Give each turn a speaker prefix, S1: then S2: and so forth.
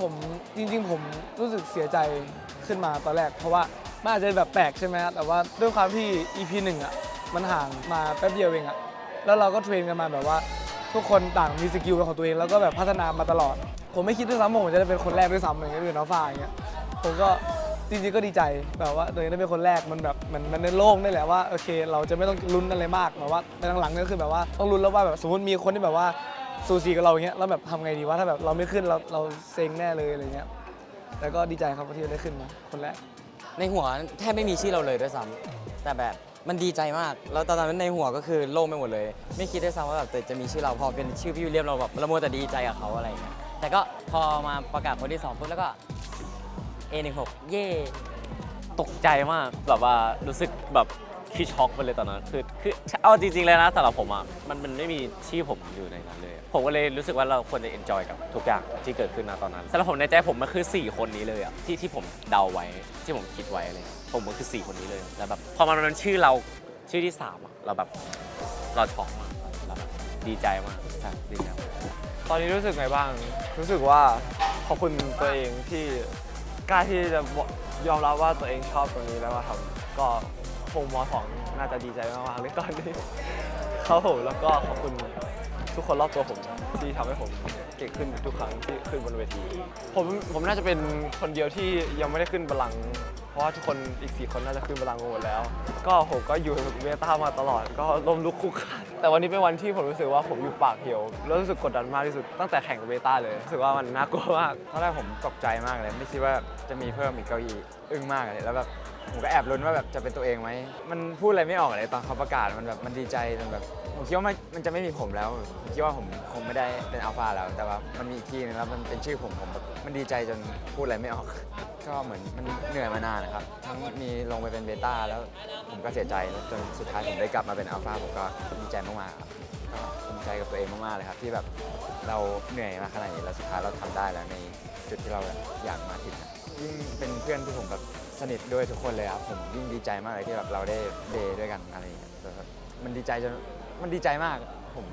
S1: ผมจริงๆ ผมรู้สึกเสียใจขึ้นมาตอนแรก เพราะว่ามันอาจจะแบบแปลกใช่ไหมฮะแต่ว่าด้วยความที่ EP หนึ่งอะมันห่างมาแป๊บเดียวเองอะแล้วเราก็เทรนกันมาแบบว่า ทุกคนต่างมีสกิลเป็นของตัวเองแล้วก็แบบพัฒนามาตลอด ผมไม่คิดด้วยซ้ำว่าผมจะได้เป็นคนแรกด้วยซ้ำอย่างเงี้ยเป็นน้องฟ้าอย่างเงี้ยผมก็ จริงๆก็ดีใจแบบว่าตัวเองได้เป็นคนแรกมันแบบมันมันในโล่งได้แหละว่าโอเค เราจะไม่ต้องลุ้นอะไรมากแบบว่าในหลังๆนี่ก็คือแบบว่าต้องลุ้นแล้วว่าแบบสมมติมีคนที่แบบว่าสูสีกับเราอย่างเงี้ยแล้วแบบทำไงดีว่าถ้าแบบเราไม่ขึ้นเราเราเซ็งแน่เลยอะไรเงี้ยแต่ก็ดีใจครับที่ได้ขึ้นมาคนแรก
S2: ในหัวแทบไม่มีชื่อเราเลยด้วยซ้ำแต่แบบมันดีใจมาก แล้วตอนนั้นในหัวก็คือโล่งไปหมดเลย ไม่คิดด้วยซ้ำว่าแบบจะมีชื่อเราพอเป็นชื่อพี่วิลเลียมเราแบบเราโมแต่ดีใจกับเขาอะไรอย่างเงี้ยแต่ก็พอมาประกาศคนที่สองปุ๊บแล้วก็ A16 เย่
S3: ตกใจมากแบบว่ารู้สึกแบบคือช็อกไปเลยตอนนั้นคือคือเอาจริงๆเลยนะสำหรับผมอะมันมันไม่มีชื่อผมอยู่ในนั้นเลย ผมก็เลยรู้สึกว่าเราควรจะ enjoy กับทุกอย่างที่เกิดขึ้นนะตอนนั้นสำหรับผมในใจผมมันคือ 4 คนนี้เลยอะที่ที่ผมเดาไว้ที่ผมคิดไว้อะไรเลยผมมันคือ 4 คนนี้เลยแล้วแบบพอมันเป็นชื่อเราชื่อที่สามอะเราแบบเราช็อกมากเราแบบดีใจมากใช่ดีใจ
S4: ตอนนี้รู้สึกไงบ้าง รู้สึกว่าขอบคุณตัวเองที่ กล้าที่จะยอมรับว่าตัวเองชอบตรงนี้แล้วมาทำก็คงมสองน่าจะดีใจมากๆเลยตอนนี้ครับผมแล้วก็ขอบคุณทุกคนรอบตัวผมที่ทำให้ผมเก่งขึ้นทุกครั้งที่ขึ้นบนเวทีผมผมน่าจะเป็นคนเดียวที่ยังไม่ได้ขึ้นบัลลังก์ เพราะว่าทุกคนอีก 4 คนน่าจะขึ้นบลังกันหมดแล้ว ก็ผมก็อยู่เวต้ามาตลอด ก็ล้มลุกคลุกคลานแต่วันนี้เป็นวันที่ผมรู้สึกว่าผมอยู่ปากเหวแล้วรู้สึกกดดันมากที่สุดตั้งแต่แข่งเวต้าเลยรู้สึกว่ามันน่ากลัวมาก
S5: ตอนแรกผมตกใจมากเลย ไม่คิดว่าจะมีเพิ่มอีกเก้าอี้อึ้งมากเลยแล้วแบบผมก็แอบลุ้นว่าแบบจะเป็นตัวเองไหม มันพูดอะไรไม่ออกเลยตอนเขาประกาศมันแบบมันดีใจจนแบบผมคิดว่ามันมันจะไม่มีผมแล้วผมคิดว่าผมคงไม่ได้เป็นอัลฟาแล้ว แต่ว่ามันมีอีกที่นึงแล้วมันเป็นชื่อผมผมแบบมันดีใจจนพูดอะไรไม่ออก ก็เหมือนมันเหนื่อยมานานนะครับ ทั้งมีลงไปเป็นเบต้าแล้วผมก็เสียใจแล้วจนสุดท้ายผมได้กลับมาเป็นอัลฟาผมก็ดีใจมากๆครับก็ภูมิใจกับตัวเองมากๆเลยครับ ที่แบบเราเหนื่อยมาขนาดนี้แล้วสุดท้ายเราทำได้แล้วในจุดที่เราอยากมาถึงยิ่งเป็นเพื่อนที่ผมแบบสนิทด้วยทุกคนเลยครับผมยิ่งดีใจมากเลยที่แบบเราได้เดย์ด้วยกันอะไรอย่างเงี้ยมันดีใจจนมันดีใจมากผม